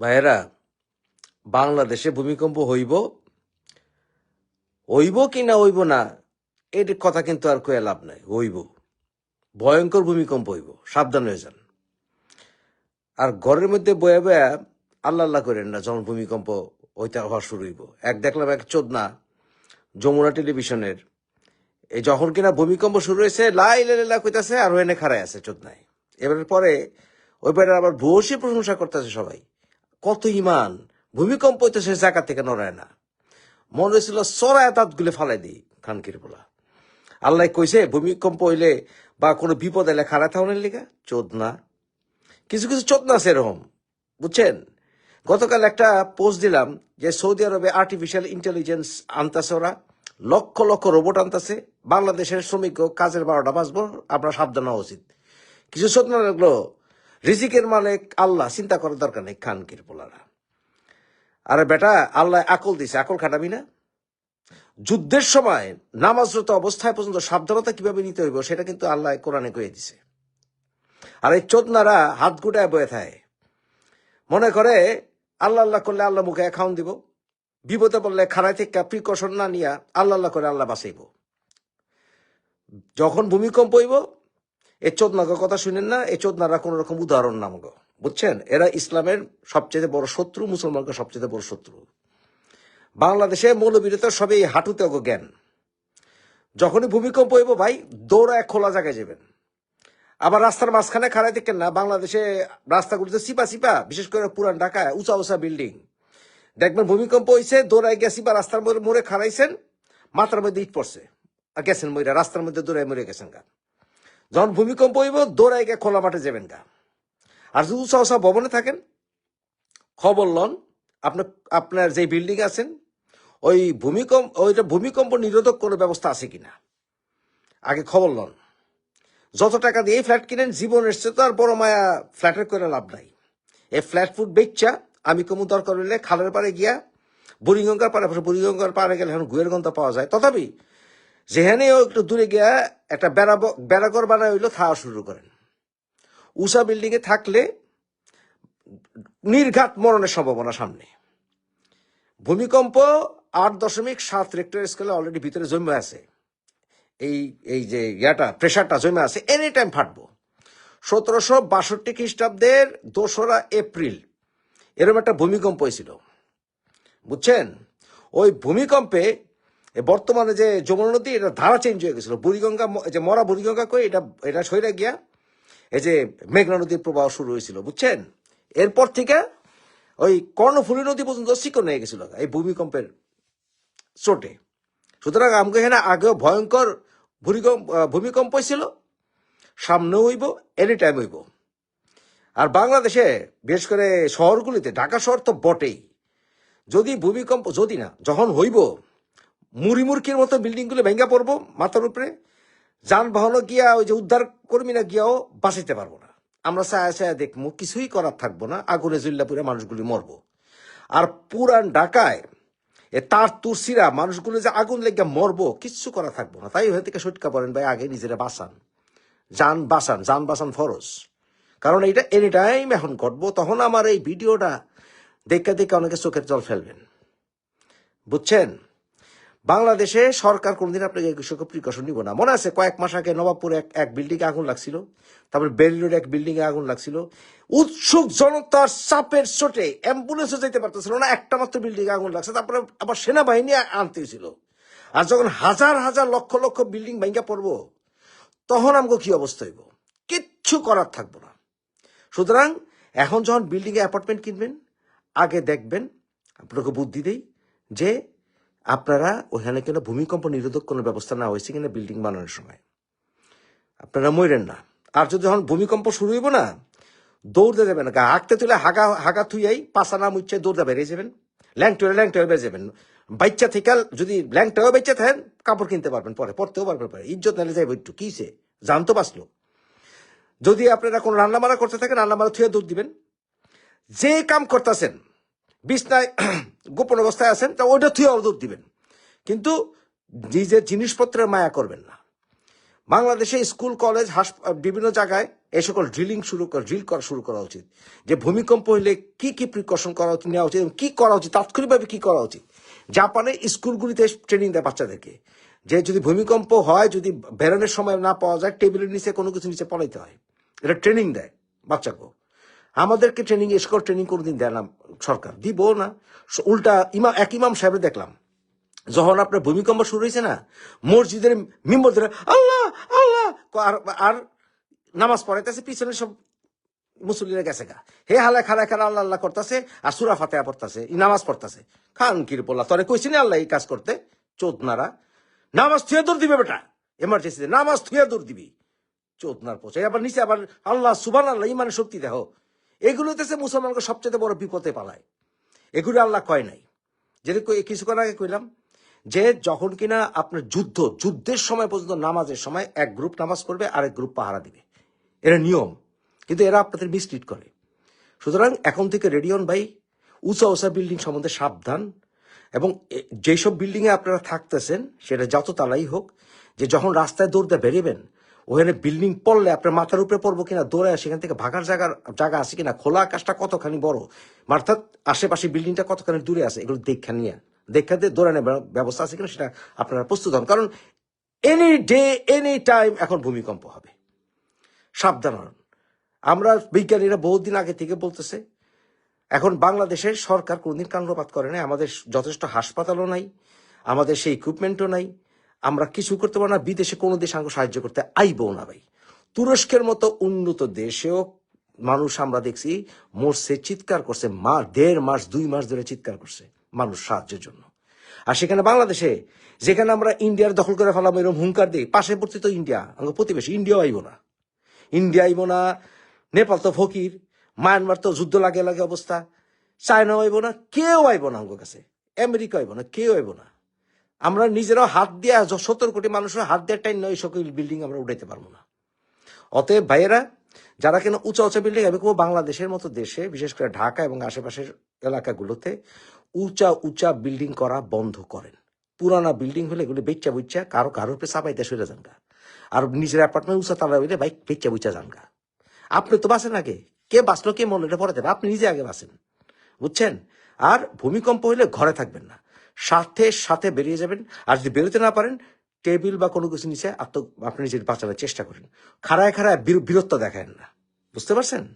ভাইয়েরা, বাংলাদেশে ভূমিকম্প হইব হইব কি না হইব না, এর কথা কিন্তু আর কয়ে লাভ নাই, হইব। ভয়ঙ্কর ভূমিকম্প হইব, সাবধান হয়ে যান। আর ঘরের মধ্যে বয়ে বয়ে আল্লাহ আল্লাহ করেন না যখন ভূমিকম্প হইতে হওয়া শুরু হইব। এক দেখলাম এক চোদনা যমুনা টেলিভিশনের এই যখন কিনা ভূমিকম্প শুরু হয়েছে, লাই লাই কইতাছে আর এনে খাড়ায় আছে চোদনায়। এবারের পরে ওই বেড়ার আবার ভূয়সী প্রশংসা করতেছে সবাই। কত ইমান? ভূমিকম্প হইতেছে জায়গা থেকে নড়ায় না। মনে হয়েছিল চড়ায় দাঁত গুলে ফালাই দিই খানকির বলা। আল্লাহ কইছে, ভূমিকম্প হইলে বা কোনো বিপদ এলে খাড়া থাউনের লিগা, চোদনা। কিছু কিছু চোদনা আছে এরকম, বুঝছেন? গতকাল একটা পোস্ট দিলাম যে সৌদি আরবে আর্টিফিশিয়াল ইন্টেলিজেন্স আনতাছে ওরা, লক্ষ লক্ষ রোবট আনতাছে, বাংলাদেশের শ্রমিক কাজের বারোটা বাজবো, আপনার সাবধান হওয়া উচিত। কিছু চোদনা লাগল রিজিকের মালিক আল্লাহ, চিন্তা করার দরকার নেই খানকির পোলারা। আরে বেটা, আল্লাহ আকল দিছে, আকল খাটাবি না? যুদ্ধের সময় নামাজরত অবস্থায় পর্যন্ত সাবধানতা কীভাবে নিতে হইব, সেটা কিন্তু আল্লাহ কোরআনে কয়ে দিছে। আর এই চোদনারা হাত গুটায় বয়ে থাকে। মনে করে, আল্লাহ আল্লাহ করলে আল্লাহ মুখে অ্যাকাউন্ট দিব, বিপদে পড়লে খানায় থেকে প্রিকশন না নিয়া আল্লাহ আল্লাহ করে আল্লাহ বাঁচাইব। যখন ভূমিকম্প হইব এই চোদনাকে কথা শুনেন না এই চোদনারা কোন রকম উদাহরণ নাম গো বুঝছেন? এরা ইসলামের সবচেয়ে বড় শত্রু, মুসলমানকে সবচেয়ে বড় শত্রু। বাংলাদেশে মৌলবীরতা সবই হাঁটুতে অগ জ্ঞান। যখনই ভূমিকম্প হইব ভাই, দৌড়ায় খোলা জায়গায় যাবেন। আবার রাস্তার মাঝখানে খাড়াই দেখেন না, বাংলাদেশে রাস্তাগুলিতে সিপা সিপা, বিশেষ করে পুরান ঢাকায়, উঁচা উঁচা বিল্ডিং। দেখবেন ভূমিকম্প হয়েছে দৌড়ায় গেছি বা রাস্তার মোড়ে খাড়াইছেন, মাথার মধ্যে ইট পড়ছে। আর গেছেন মইরা, রাস্তার মধ্যে দৌড়ায় মরে গেছেন গা। যখন ভূমিকম্প হইব গিয়ে খোলা মাঠে যাবেন গা। আর যদি উঁচা উঁচা ভবনে থাকেন, খবর লন আপনার আপনার যে বিল্ডিং আছেন, ওই ভূমিকম্প ওইটা ভূমিকম্প নিরোধক কোনো ব্যবস্থা আছে কিনা? আগে খবর লন। যত টাকা দিয়ে এই ফ্ল্যাট কিনেন জীবন এসছে তো আর বড় মায়া ফ্ল্যাটের করে লাভ নাই। এই ফ্ল্যাট ফুট বেচা, আমি কমু দরকার হইলে খালের পারে গিয়া, বুড়িগঙ্গার পারে বুড়িগঙ্গার পারে গেলে এখন গুয়ের গন্ধ পাওয়া যায়। তথাপি যেখানেও একটু দূরে গিয়া একটা বেড়া বেড়াঘর বানায় হইল খাওয়া শুরু করেন। উষা বিল্ডিং এ থাকলে নির্ঘাত মরণের সম্ভাবনা সামনে। ভূমিকম্প আট দশমিক সাত রেক্টর স্কেলে অলরেডি ভিতরে জমে আছে। এই এই যে ইয়াটা প্রেশারটা জমে আছে এনি টাইম ফাটবো। সতেরোশো বাষট্টি খ্রিস্টাব্দের দোসরা এপ্রিল এরকম একটা ভূমিকম্প হয়েছিল। বুঝছেন? ওই ভূমিকম্পে বর্তমানে যে যমুনা নদী এটা ধারা চেঞ্জ হয়ে গেছিল। বুড়িগঙ্গা যে মরা বুড়িগঙ্গা কই এটা এটা সইরা গিয়া এই যে মেঘনা নদীর প্রবাহ শুরু হয়েছিল বুঝছেন? এরপর থেকে ওই কর্ণফুলী নদী পর্যন্ত শিকড় নিয়ে গেছিল এই ভূমিকম্পের চোটে সুতরাং আমাকে এখানে আগেও ভয়ঙ্কর ভূমিকম্প আহ, ভূমিকম্প ছিল সামনে হইব এনি টাইম হইব। আর বাংলাদেশে বিশেষ করে শহরগুলিতে ঢাকা শহর তো বটেই। যদি ভূমিকম্প যদি না যখন হইব মুড়িমুরকির মতো বিল্ডিংগুলো ভেঙ্গা পড়ব মাথার উপরে। যানবাহনও গিয়া ওই যে উদ্ধার কর্মীরা গিয়াও বাঁচাইতে পারব না। আমরা ছায়া ছায়া দেখব, কিছুই করার থাকব না, আগুনে জুল্লাপুরে মানুষগুলি মরবো। আর পুরান ঢাকায় এ তার তুরসিরা মানুষগুলো যে আগুন লেগে মরবো কিচ্ছু করা থাকব না। তাই হয়ে থেকে সটকা পড়েন ভাই, আগে নিজেরা বাঁচান। যান বাঁচান যান বাঁচান ফরজ। কারণ এইটা এনি টাইম এখন ঘটবো, তখন আমার এই ভিডিওটা দেখে দেখে অনেকে চোখের জল ফেলবেন। বুঝছেন? বাংলাদেশে সরকার কোনদিন আপনাকে বিষয়কে প্রিকশন নিব না। মনে আছে, কয়েক মাস আগে নবাবপুরে এক এক বিল্ডিং এ আগুন লাগছিল, তারপরে বেরি রোডে এক বিল্ডিং এ আগুন লাগছিল। উৎসুক জনতার চাপের চোটে অ্যাম্বুলেন্সও যেতে পারতেছিল না, একটা মাত্র বিল্ডিং এ আগুন লাগছে, তারপরে আবার সেনাবাহিনী আনতে হয়েছিল আর যখন হাজার হাজার লক্ষ লক্ষ বিল্ডিং ভেঙ্গা পড়ব, তখন আমাকে কি অবস্থা হইব? কিচ্ছু করার থাকব না। সুতরাং এখন যখন বিল্ডিং এ অ্যাপার্টমেন্ট কিনবেন, আগে দেখবেন, আপনাকে বুদ্ধি দেই যে আপনারা ওখানে কেন ভূমিকম্প নিরোধক কোনো ব্যবস্থা না হয়েছে কিনা বিল্ডিং বানানোর সময়? আপনারা মরেন না। আর যদি যখন ভূমিকম্প শুরু হইব না, দৌড়তে যাবেন না। হাঁকতে তুলে হাগা হাগা থুইয়াই পাশা নাম উচ্ছে দৌড়তে বেরিয়ে যাবেন। ল্যাংটোয়ে ল্যাংটোয়ে বেরিয়ে যাবেন। বাচ্চা থেকে যদি ল্যাংটোয়ে বাচ্চা থাকেন, কাপড় কিনতে পারবেন পরে পড়তেও পারবেন পরে। ইজ্জত নালে যাইব একটু। কিসে জানতো বাঁচলো। যদি আপনারা কোনো রান্নাবান্না করতে থাকেন রান্নাবান্না থুয়ে দৌড় দিবেন। যে কাম করতেছেন বিছনায় গোপন অবস্থায় আছেন, তা ওইটা থুয়ে দৌড় দিবেন। কিন্তু নিজের জিনিসপত্রের মায়া করবেন না। বাংলাদেশে স্কুল, কলেজ বিভিন্ন জায়গায় এ সকল ড্রিলিং শুরু করা ড্রিল করা শুরু করা উচিত। যে ভূমিকম্প হলে কি কি প্রিকশন করা উচিত, নেওয়া উচিত এবং কি করা উচিত, তাৎক্ষণিকভাবে কি করা উচিত। জাপানে স্কুলগুলিতে ট্রেনিং দেয় বাচ্চাদেরকে। যে যদি ভূমিকম্প হয়, যদি বেরোনোর সময় না পাওয়া যায়, টেবিলের নিচে কোনো কিছু নিচে পলাইতে হয়। এটা ট্রেনিং দেয় বাচ্চাকে আমাদেরকে ট্রেনিং স্কোর ট্রেনিং কোনোদিন দেয় না সরকার। দিব না। উল্টা ইমাম এক ইমাম সাহেব দেখলাম। যখন আপনার ভূমিকম্প শুরু হয়েছে না, মসজিদের মিম্বর ধরে আল্লাহ! আল্লাহ আর আর নামাজ পড়াইতেছে, পিছনে সব মুসল্লিরা গেছে গা। হে হালা খালা খালা আল্লাহ আল্লাহ করতেছে, আর সুরা ফাতেহা পড়তেছে, ই নামাজ পড়তেছে। খান কির পোল্লা তরে কইছি না আল্লাহ এই কাজ করতে? চোদনারা, নামাজ থুয়ে দূর দিবে বেটা এমার্জেন্সিতে নামাজ থুয়ে দূর দিবি। চোদনার পচে, আবার নিচে আবার আল্লাহ সুবান আল্লাহ ইমানের শক্তি দেহ এগুলোতে মুসলমানকে সবচেয়ে বড় বিপদে পালায়। এগুলো আল্লাহ কয় নাই। যেটা কিছুক্ষণ আগে কইলাম যে, যখন কিনা আপনার যুদ্ধ, যুদ্ধের সময় পর্যন্ত, নামাজের সময় এক গ্রুপ নামাজ পড়বে, আরেক গ্রুপ পাহারা দিবে। এরা নিয়ম, কিন্তু এরা আপনাদের মিসলিড করে। সুতরাং এখন থেকে রেডিয়ন ভাই, উঁচা উঁচা বিল্ডিং সম্বন্ধে সাবধান এবং যেসব বিল্ডিং এ আপনারা থাকতেছেন, সেটা যত তালাই হোক, যে যখন রাস্তায় দৌড়তে বেরিয়েবেন ওখানে বিল্ডিং পড়লে আপনার মাথার উপরে পড়ব কিনা দৌড়ে সেখান থেকে ভাগার জায়গার জায়গা আছে কিনা, খোলা আকাশটা কতখানি বড়? অর্থাৎ আশেপাশে বিল্ডিংটা কতখানি দূরে আছে, এগুলো দেখা নিয়ে, দেখা দিয়ে দৌড়ানোর ব্যবস্থা আছে কিনা সেটা আপনারা প্রস্তুত হন। কারণ এনি ডে এনি টাইম এখন ভূমিকম্প হবে। সাবধান আমরা বিজ্ঞানীরা বহুদিন আগে থেকে বলতেছে, এখন বাংলাদেশের সরকার কোনদিন কান্ডপাত করে নাই, আমাদের যথেষ্ট হাসপাতালও নাই, আমাদের সেই ইকুইপমেন্টও নাই আমরা কিছু করতে পারব না? বিদেশে কোনো দেশ আমাকে সাহায্য করতে আইবও না, ভাই। তুরস্কের মতো উন্নত দেশেও মানুষ আমরা দেখছি মরছে, চিৎকার করছে, মা, দেড় মাস, দুই মাস ধরে চিৎকার করছে মানুষ সাহায্যের জন্য। আর সেখানে বাংলাদেশে, যেখানে আমরা ইন্ডিয়ার দখল করে ফেলাম, এরকম হুঙ্কার দিই পড়তে তো ইন্ডিয়া, আমাকে প্রতিবেশী, ইন্ডিয়াও আইব না। ইন্ডিয়া আইব না, নেপাল তো ফকির, মায়ানমার তো যুদ্ধ লাগে লাগে অবস্থা, চায়নাও আইব না, কেউ আইব না আমার কাছে আমেরিকা আইব না, কেউ আইব না। আমরা নিজেরাও হাত দিয়ে সত্তর কোটি মানুষের হাত দিয়ে টাইম নয় সকল বিল্ডিং আমরা উঠাইতে পারব না। অতএব ভাইয়েরা, যারা কিনা উঁচা উঁচা বিল্ডিং আমি কেবল বাংলাদেশের মতো দেশে, বিশেষ করে ঢাকা এবং আশেপাশের এলাকাগুলোতে, উঁচা উঁচা বিল্ডিং করা বন্ধ করেন। পুরানা বিল্ডিং হলে এগুলো বেচ্চা বুচ্চা কারও কারোর উপরে চাপাইতে সরে যান গা। আর নিজের অ্যাপার্টমেন্ট উঁচা তালা হইলে বাইক বুচ্চা যান গা। আপনি তো বাঁচেন আগে। কে বাঁচলো, কে মরলো, এটা পরে দেবে আপনি নিজে আগে বাঁচেন। বুঝছেন? আর ভূমিকম্প হলে ঘরে থাকবেন না। সাথে সাথে বেরিয়ে যাবেন। আর যদি বেরোতে না পারেন, টেবিল বা কোনো কিছু নিচে আত্ম আপনি নিজের বাঁচানোর চেষ্টা করেন। খাড়ায় খাড়ায় বীর- বীরত্ব দেখেন না। বুঝতে পারছেন?